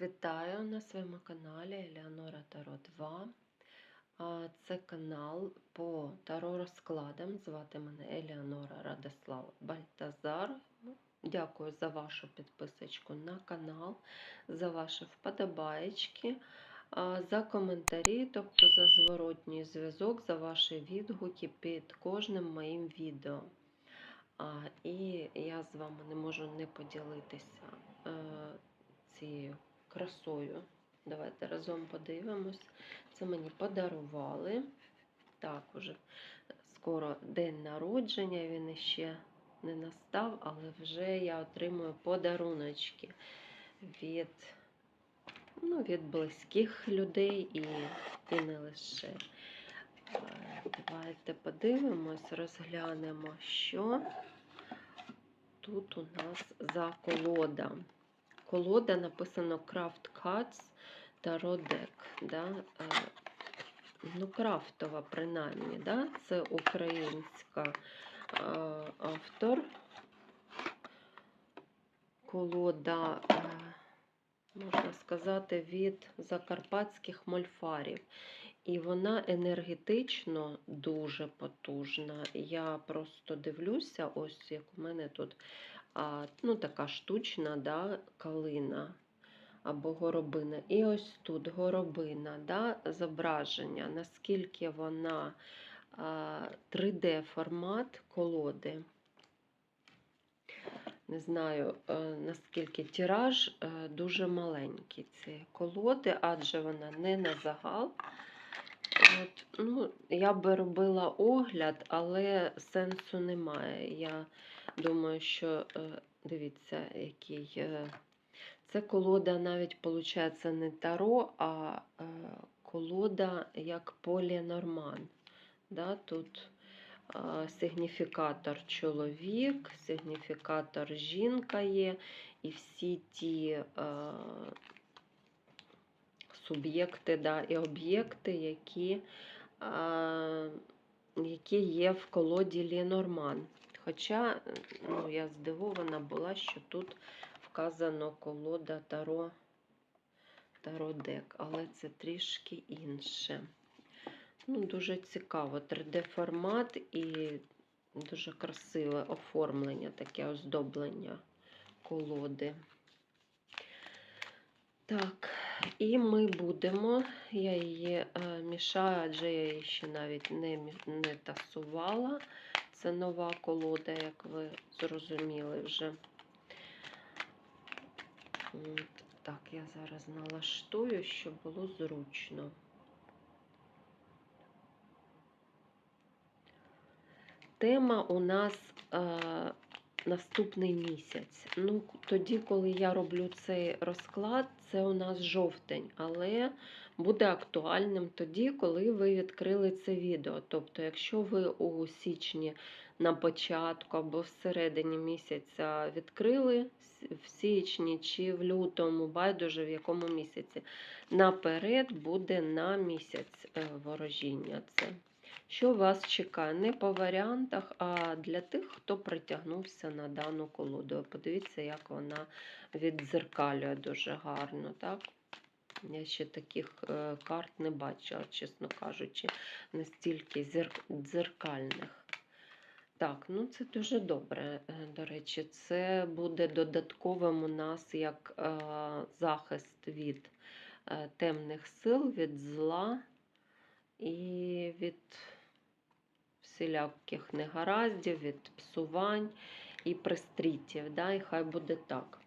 Вітаю на своєму каналі Елеонора Таро 2. Це канал по таро розкладам. Звати мене Елеонора Радислав Бальтазар. Ну, Дякую за вашу підписочку на канал, за ваші вподобаєчки, за коментарі, тобто за зворотній зв'язок, за ваші відгуки під кожним моїм відео. І я з вами не можу не поділитися е, цією красою. Давайте разом подивимось. Це мені подарували. Так, уже скоро день народження, він іще не настав, але вже я отримую подаруночки від, ну, від близьких людей і, і не лише. Е, Давайте подивимось, розглянемо, що тут у нас за колода. Колода написано Craft Cuts Tarot Deck. Да? Е, Ну, крафтова, принаймні, да? це українська е, автор. Колода, е, можна сказати, від закарпатських мольфарів. І вона енергетично дуже потужна. Я просто дивлюся, ось як у мене тут ну, така штучна да, калина або горобина. І ось тут горобина, да, зображення, наскільки вона 3D-формат колоди. Не знаю, е, наскільки тираж е, дуже маленький цієї колоди, адже вона не на загал. От, ну, я би робила огляд, але сенсу немає. Я думаю, що е, дивіться, який. е, Це колода навіть, виходить, не таро, а е, колода як полінорман. Да? Тут сигніфікатор чоловік, сигніфікатор жінка є, і всі ті суб'єкти да, і об'єкти, які, які є в колоді Лінорман. Хоча ну, я здивована була, що тут вказано колода Таро, Таро Дек, але це трішки інше. Ну, Дуже цікаво. 3D-формат і дуже красиве оформлення, таке оздоблення колоди. Так, і ми будемо, я її е, мішаю, адже я її ще навіть не, не тасувала. Це нова колода, як ви зрозуміли вже. Так, я зараз налаштую, щоб було зручно. Тема у нас е, наступний місяць. Ну, тоді, коли я роблю цей розклад, це у нас жовтень, але буде актуальним тоді, коли ви відкрили це відео. Тобто, якщо ви у січні на початку або всередині місяця відкрили в січні чи в лютому, байдуже в якому місяці, наперед буде на місяць е, ворожіння це. Що вас чекає? Не по варіантах, а для тих, хто притягнувся на дану колоду. Подивіться, як вона віддзеркалює дуже гарно. так? Я ще таких е, карт не бачила, чесно кажучи, настільки зер- дзеркальних. Так, ну це дуже добре, е, до речі. Це буде додатковим у нас як е, захист від е, темних сил, від зла і від всіляких негараздів, від псувань і пристрітів. Да? І хай буде так.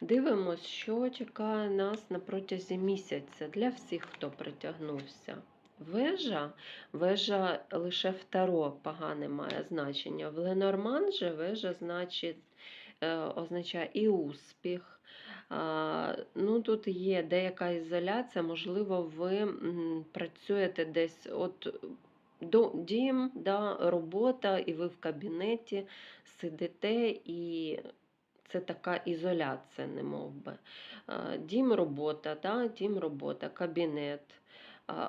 Дивимось, що чекає нас на протязі місяця для всіх, хто притягнувся. Вежа, вежа лише в Таро погане має значення. В Ленорман же вежа значить, е, означає і успіх. Ну, тут є деяка ізоляція, можливо, ви працюєте десь от дім, да, робота, і ви в кабінеті сидите, і це така ізоляція, не мов би. Дім, робота, да, дім, робота, кабінет.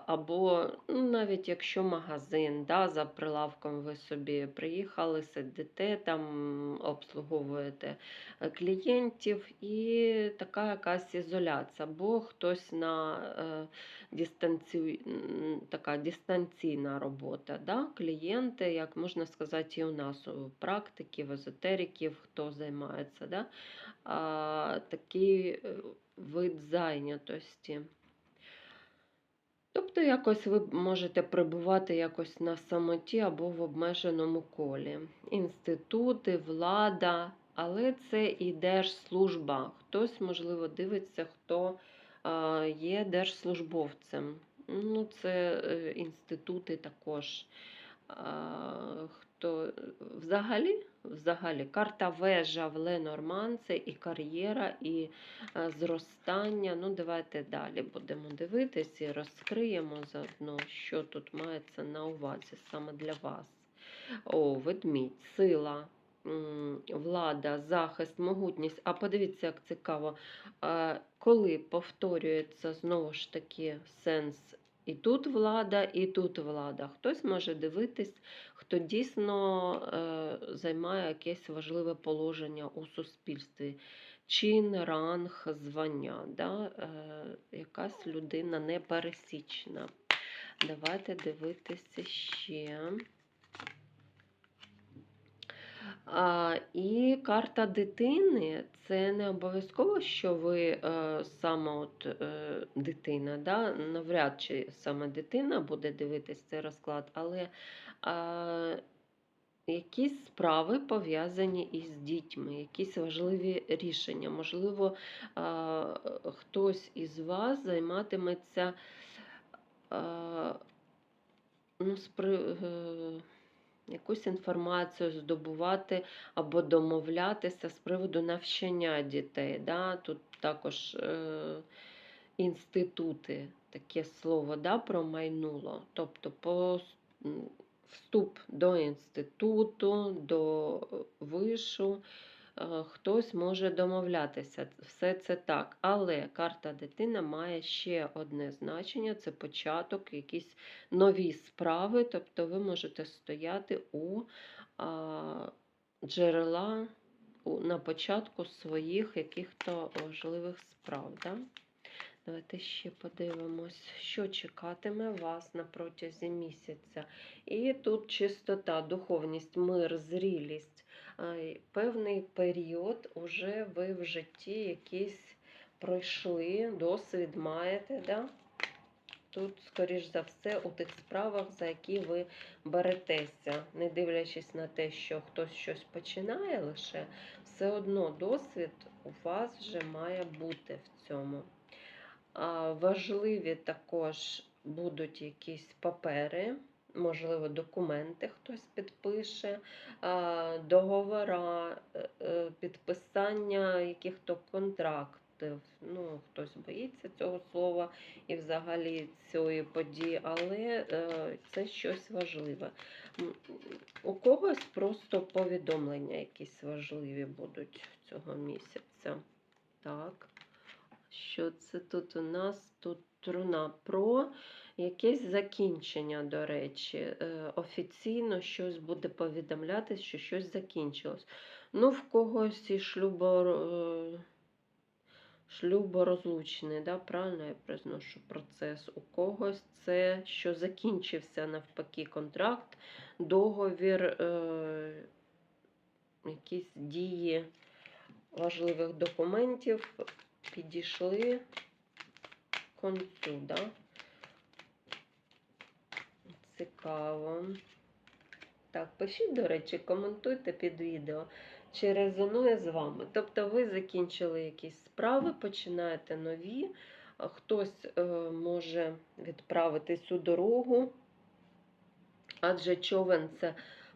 Або ну, навіть якщо магазин, да, за прилавком ви собі приїхали, сидите там, обслуговуєте е, клієнтів, і така якась ізоляція, або хтось на е, дистанцію, м, така дистанційна робота. Да? Клієнти, як можна сказати, і у нас у практиків, езотериків, хто займається, да? а, такий е, вид зайнятості. Тобто якось ви можете перебувати якось на самоті або в обмеженому колі. Інститути, влада, але це і держслужба. Хтось, можливо, дивиться, хто є держслужбовцем. Ну, це е, інститути також. А, хто взагалі, взагалі карта вежа в Ленорман це і кар'єра, і е, зростання. Ну, давайте далі будемо дивитись і розкриємо заодно, що тут мається на увазі саме для вас. О, ведмідь, сила, влада, захист, могутність. А подивіться, як цікаво, е, коли повторюється знову ж таки сенс. І тут влада, і тут влада. Хтось може дивитись, хто дійсно е, займає якесь важливе положення у суспільстві. Чин, ранг, звання. Да? Е, якась людина непересічна. Давайте дивитися ще. І карта дитини це не обов'язково, що ви е, саме от, е, дитина. Да? Навряд чи саме дитина буде дивитись цей розклад, але е, якісь справи пов'язані із дітьми, якісь важливі рішення. Можливо, е, хтось із вас займатиметься. Е, ну, спри... якусь інформацію здобувати або домовлятися з приводу навчання дітей. Да? Тут також е, інститути, таке слово да, промайнуло. Тобто по вступ до інституту, до вишу. Е, Хтось може домовлятися, все це так. Але карта дитина має ще одне значення: це початок, якісь нові справи, тобто ви можете стояти у джерела на початку своїх яких-то важливих справ. Да? Давайте ще подивимось, що чекатиме вас на протязі місяця. І тут чистота, духовність, мир, зрілість. Певний період уже ви в житті якийсь пройшли, досвід маєте. Да? Тут, скоріш за все, у тих справах, за які ви беретеся, не дивлячись на те, що хтось щось починає лише, все одно досвід у вас вже має бути в цьому. Важливі також будуть якісь папери, можливо, документи хтось підпише, договора, е, е, підписання яких-то контрактів. Ну, хтось боїться цього слова і взагалі цієї події, але е, це щось важливе. У когось просто повідомлення якісь важливі будуть цього місяця. Так. Що це тут у нас? Тут труна про якесь закінчення, до речі. Е, Офіційно щось буде повідомлятися, що щось закінчилось. Ну, в когось і шлюбо, е, шлюборозлучний, да? правильно я произношу процес. У когось це, що закінчився навпаки контракт, договір, е, якісь дії важливих документів підійшли концу, да? Цікаво. Так, пишіть, до речі, коментуйте під відео, чи резонує з вами. Тобто ви закінчили якісь справи, починаєте нові, хтось е, може відправитись у дорогу, адже човен це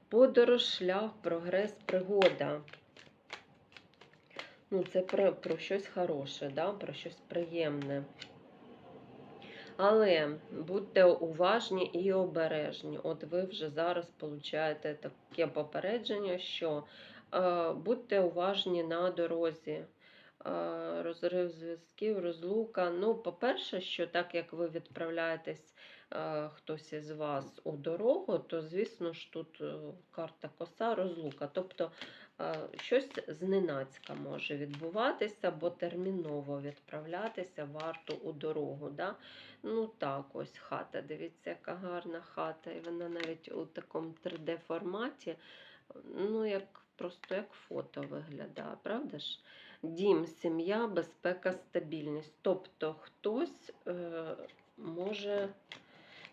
подорож, шлях, прогрес, пригода. Ну, це про, про щось хороше, да? про щось приємне. Але будьте уважні і обережні. От ви вже зараз получаєте таке попередження, що е, будьте уважні на дорозі. е, розрив зв'язків, розлука. Ну, по-перше, що так як ви відправляєтесь е, хтось із вас у дорогу, то, звісно ж, тут е, карта коса, розлука. Тобто щось зненацька може відбуватися, бо терміново відправлятися варто у дорогу. Да? Ну так, ось хата. Дивіться, яка гарна хата. І вона навіть у такому 3D-форматі, ну, як просто як фото виглядає, правда ж? Дім, сім'я, безпека, стабільність. Тобто хтось е, може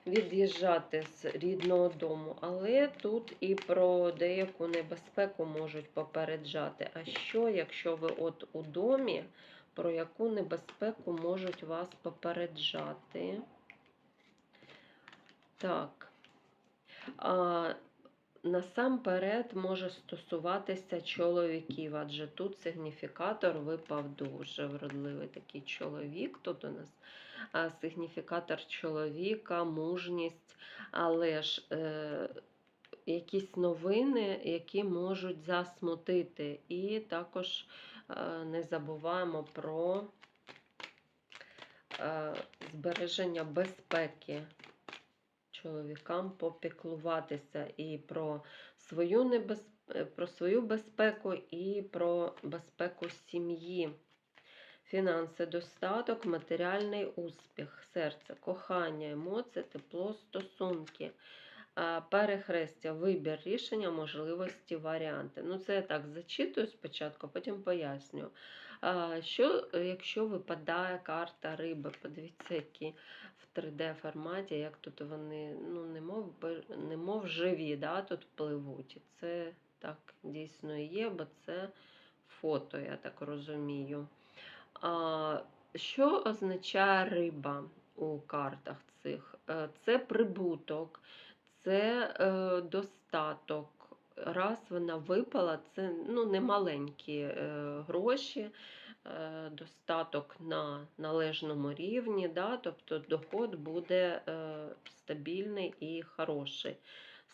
від'їжджати з рідного дому, але тут і про деяку небезпеку можуть попереджати. А що, якщо ви от у домі, про яку небезпеку можуть вас попереджати? Так. А, насамперед може стосуватися чоловіків, адже тут сигніфікатор випав дуже вродливий такий чоловік. Тут у нас сигніфікатор чоловіка, мужність, але ж е, якісь новини, які можуть засмутити. І також е, не забуваємо про е, збереження безпеки чоловікам попіклуватися і про свою небез... е, про свою безпеку, і про безпеку сім'ї. Фінанси, достаток, матеріальний успіх, серце, кохання, емоції, тепло, стосунки, перехрестя, вибір рішення, можливості, варіанти. Ну, це я так зачитую спочатку, потім поясню. Що, е, якщо випадає карта риби? Подивіться, які в 3D-форматі, як тут вони, ну, немов, немов живі, да, тут пливуть. Це так дійсно і є, бо це фото, я так розумію. Що означає риба у картах цих? Е, Це прибуток, це е, достаток. Раз вона випала, це ну, не маленькі е, гроші, достаток на належному рівні, да? тобто доход буде стабільний і хороший.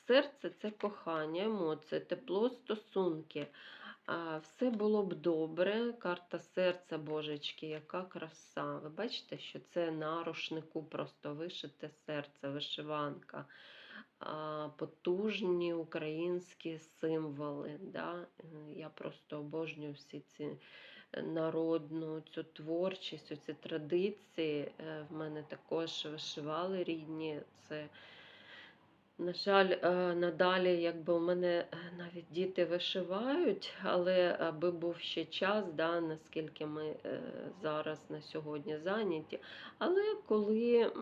Серце це кохання, емоції, тепло, стосунки. Все було б добре. Карта серця, божечки, яка краса. Ви бачите, що це на рушнику просто вишите серце, вишиванка. Потужні українські символи. Да? Я просто обожнюю всі ці е, народну цю творчість, ці традиції. Е, В мене також вишивали рідні. Це на жаль, е, надалі, якби у мене е, навіть діти вишивають, але аби був ще час, да, наскільки ми е, зараз на сьогодні зайняті. Але коли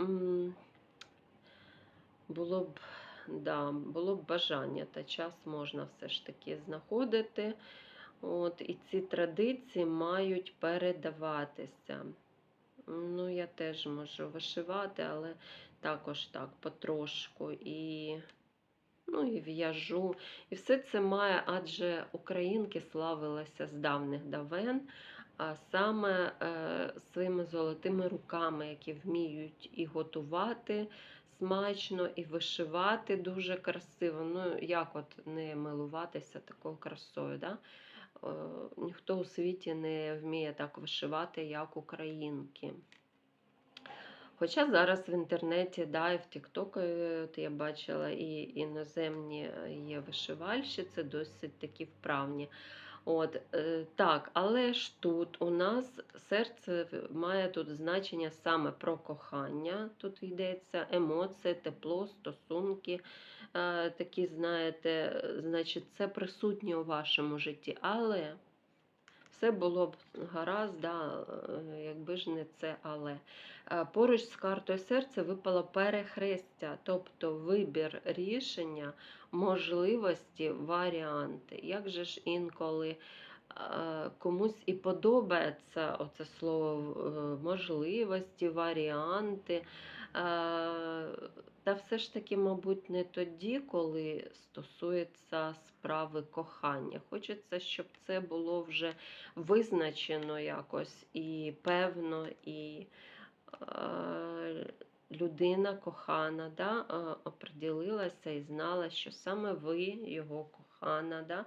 було б, да, було б бажання та час можна все ж таки знаходити. От, і ці традиції мають передаватися. Ну, я теж можу вишивати, але також так потрошку. І, ну, і в'яжу. І все це має, адже українки славилися з давних давен, а саме е, своїми золотими руками, які вміють і готувати смачно, і вишивати дуже красиво. Ну, як от не милуватися такою красою. Да? Е, ніхто у світі не вміє так вишивати, як українки. Хоча зараз в інтернеті, да, і в Тіктоку я бачила, і іноземні є вишивальщиці, досить такі вправні. От, е, так, але ж тут у нас серце має тут значення саме про кохання. Тут йдеться емоції, тепло, стосунки. Е, такі, знаєте, значить, це присутнє у вашому житті. Але все було б гаразд, да, е, якби ж не це але. Е, Поруч з картою серця випало перехрестя, тобто вибір рішення, можливості, варіанти. Як же ж інколи е, комусь і подобається оце слово можливості, варіанти. Та все ж таки, мабуть, не тоді, коли стосується справи кохання. Хочеться, щоб це було вже визначено якось і певно, і людина кохана да, оприділилася і знала, що саме ви його кохана, да,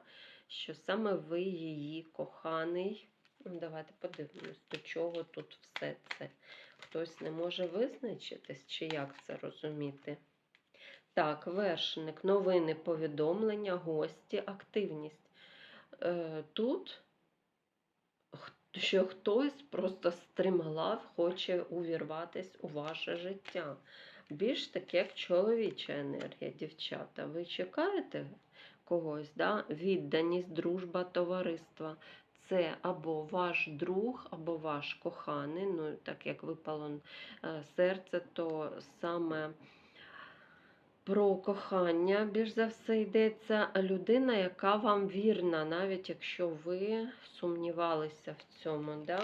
що саме ви її коханий. Давайте подивимось, до чого тут все це. Хтось не може визначитись, чи як це розуміти. Так, вершник, новини, повідомлення, гості, активність. Е, тут що хтось просто стрималав, хоче увірватись у ваше життя. Більш таке, як чоловіча енергія, дівчата. Ви чекаєте когось, да? відданість, дружба, товариство. Це або ваш друг, або ваш коханий. Ну, так як випало е, серце, то саме про кохання, більш за все, йдеться людина, яка вам вірна, навіть якщо ви сумнівалися в цьому. Да?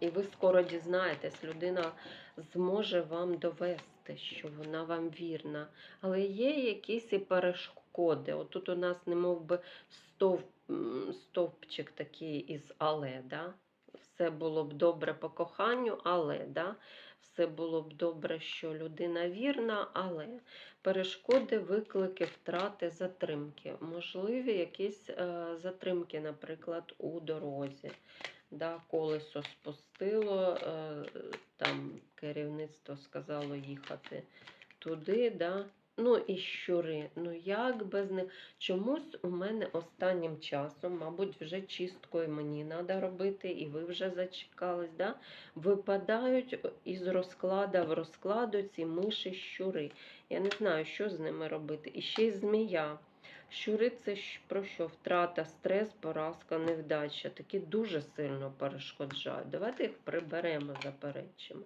І ви скоро дізнаєтесь, людина зможе вам довести, що вона вам вірна. Але є якісь і перешкоди. Отут у нас немов би стовп, стовпчик такий із але. Да? Все було б добре по коханню, але да? все було б добре, що людина вірна, але перешкоди, виклики, втрати, затримки. Можливі якісь е, затримки, наприклад, у дорозі. Да, колесо спустило, е, там керівництво сказало їхати туди. Да. Ну і щури. Ну як без них? Чомусь у мене останнім часом, мабуть, вже чисткою мені треба робити, і ви вже зачекались. Да? Випадають із розклада в розкладу ці миші щури. Я не знаю, що з ними робити. І ще й змія. Щури це про що? Втрата, стрес, поразка, невдача. Такі дуже сильно перешкоджають. Давайте їх приберемо, заперечимо.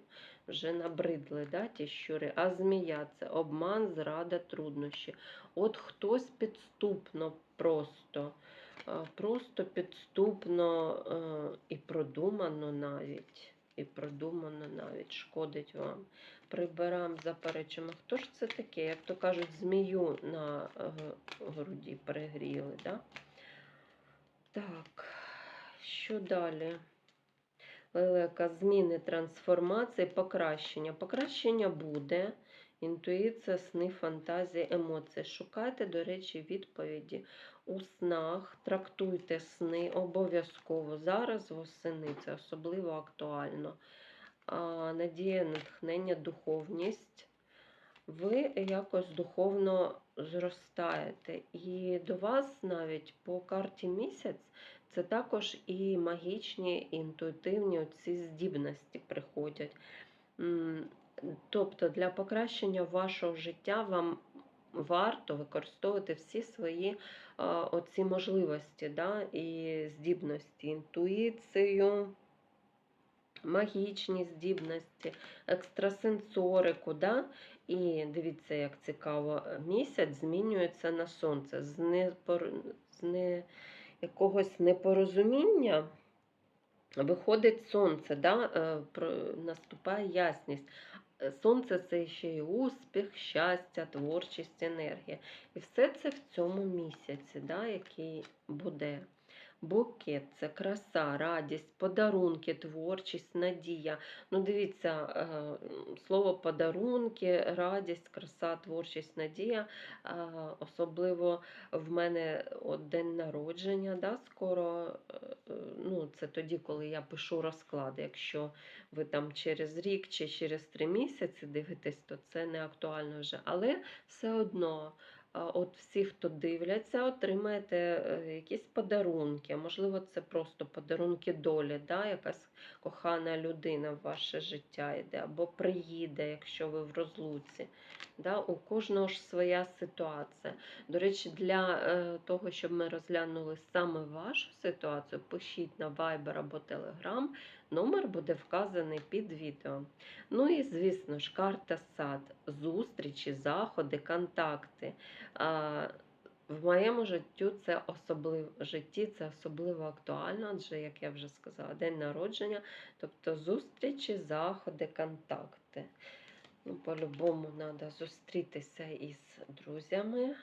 Вже набридли да, ті щури. А змія це обман, зрада, труднощі. От хтось підступно просто, просто підступно е, і продумано навіть. І продумано навіть шкодить вам. Прибираємо, заперечимо. Хто ж це таке? Як то кажуть, змію на е, груді перегріли, да? Так, що далі? Лелека, зміни, трансформації, покращення. Покращення буде. Інтуїція, сни, фантазії, емоції. Шукайте, до речі, відповіді у снах, трактуйте сни обов'язково. Зараз восени це особливо актуально. Надія, натхнення, духовність. Ви якось духовно зростаєте. І до вас навіть по карті місяць це також і магічні, і інтуїтивні ці здібності приходять. Тобто для покращення вашого життя вам варто використовувати всі свої а, оці можливості да, і здібності, інтуїцію, магічні здібності, екстрасенсорику. Да? І дивіться, як цікаво, місяць змінюється на сонце. З, непор... з не... якогось непорозуміння виходить сонце, да? е, наступає ясність. Сонце це ще й успіх, щастя, творчість, енергія. І все це в цьому місяці, да, який буде. Букет це краса, радість, подарунки, творчість, надія. Ну, дивіться, е, слово подарунки, радість, краса, творчість, надія. е, Особливо в мене от день народження, да, скоро. е, Ну, це тоді, коли я пишу розклад. Якщо ви там через рік чи через три місяці дивитесь, то це не актуально вже. Але все одно, от всі, хто дивляться, отримаєте е, якісь подарунки. Можливо, це просто подарунки долі, да? якась кохана людина в ваше життя йде, або приїде, якщо ви в розлуці. Да? У кожного ж своя ситуація. До речі, для е, того, щоб ми розглянули саме вашу ситуацію, пишіть на Viber або Telegram. Номер буде вказаний під відео. Ну і, звісно ж, карта сад, зустрічі, заходи, контакти. В моєму життю це особливо житті це особливо актуально, адже, як я вже сказала, день народження, тобто зустрічі, заходи, контакти. Ну, по-любому треба зустрітися із друзями,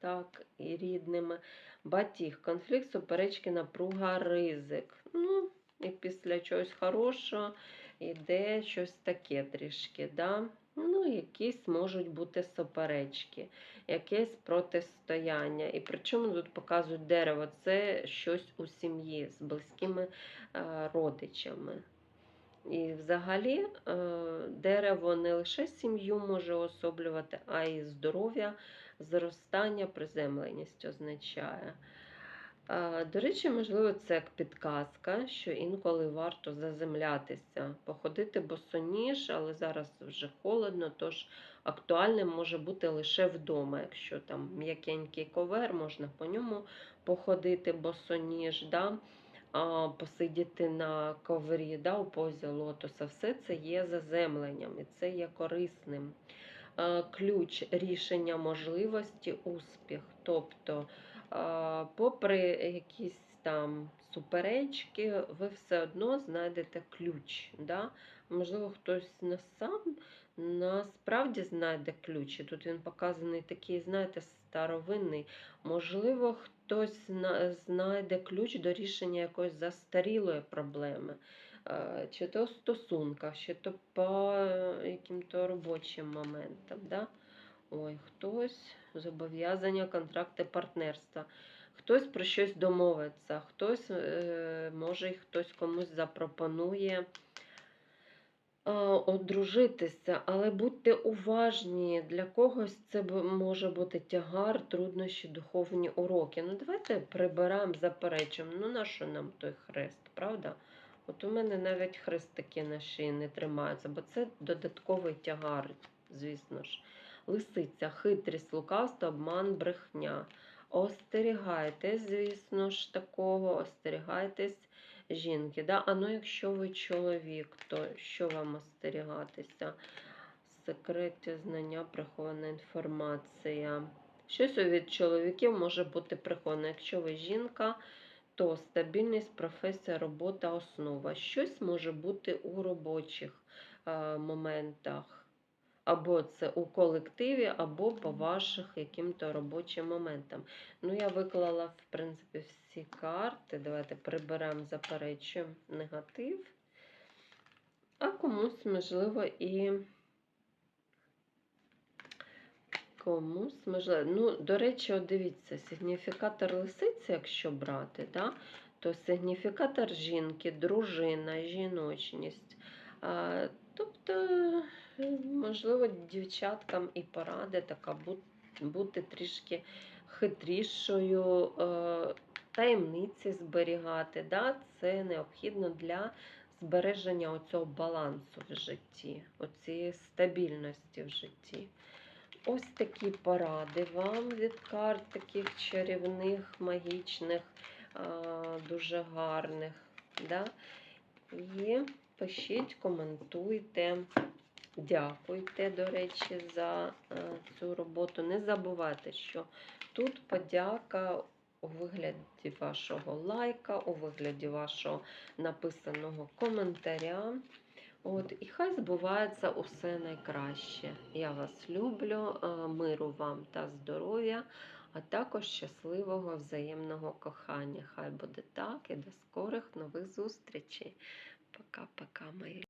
так, і рідними. Батіг, конфлікт, суперечки, напруга, ризик. Ну, і після чогось хорошого йде щось таке трішки. Да? Ну якісь можуть бути суперечки, якесь протистояння. І причому тут показують дерево, це щось у сім'ї з близькими е, родичами. І взагалі е, дерево не лише сім'ю може особлювати, а й здоров'я, зростання, приземленість означає. Е, До речі, можливо, це як підказка, що інколи варто заземлятися, походити босоніж, але зараз вже холодно, тож актуальним може бути лише вдома. Якщо там м'якенький ковер, можна по ньому походити босоніж. Да? Посидіти на коврі да, у позі лотоса, все це є заземленням і це є корисним. Ключ рішення можливості, успіх. Тобто, попри якісь там суперечки, ви все одно знайдете ключ. Да? Можливо, хтось не сам насправді знайде ключ. І тут він показаний такий, знаєте, старовинний. Можливо, хтось зна- знайде ключ до рішення якоїсь застарілої проблеми, е, чи то в стосунках, чи то по яким-то робочим моментам. Да? Ой, хтось зобов'язання, контракти партнерства. Хтось про щось домовиться, хтось е, може хтось комусь запропонує одружитися, але будьте уважні, для когось це може бути тягар, труднощі, духовні уроки. Ну, давайте приберемо, заперечимо. Ну, на що нам той хрест, правда? От у мене навіть хрестики на шиї не тримаються, бо це додатковий тягар, звісно ж. Лисиця, хитрість, лукавство, обман, брехня. Остерігайтесь, звісно ж, такого, остерігайтесь жінки. Да? А ну, якщо ви чоловік, то що вам остерігатися? Секрети, знання, прихована інформація. Щось від чоловіків може бути приховано. Якщо ви жінка, то стабільність, професія, робота, основа. Щось може бути у робочих е, моментах. Або це у колективі, або по ваших яким-то робочим моментам. Ну, я виклала, в принципі, всі карти. Давайте приберемо, заперечуємо негатив. А комусь, можливо, і комусь, можливо. Ну, до речі, от дивіться, сигніфікатор лисиці, якщо брати, да, то сигніфікатор жінки, дружина, жіночність. А, тобто, можливо, дівчаткам і поради така бути трішки хитрішою, е, таємниці зберігати. Да? Це необхідно для збереження оцього балансу в житті, оцієї стабільності в житті. Ось такі поради вам від карт таких чарівних, магічних, дуже гарних. Да? І пишіть, коментуйте. Дякуйте, до речі, за е, цю роботу. Не забувайте, що тут подяка у вигляді вашого лайка, у вигляді вашого написаного коментаря. От, і хай збувається усе найкраще. Я вас люблю, е, миру вам та здоров'я, а також щасливого взаємного кохання. Хай буде так і до скорих нових зустрічей. Пока-пока, мої.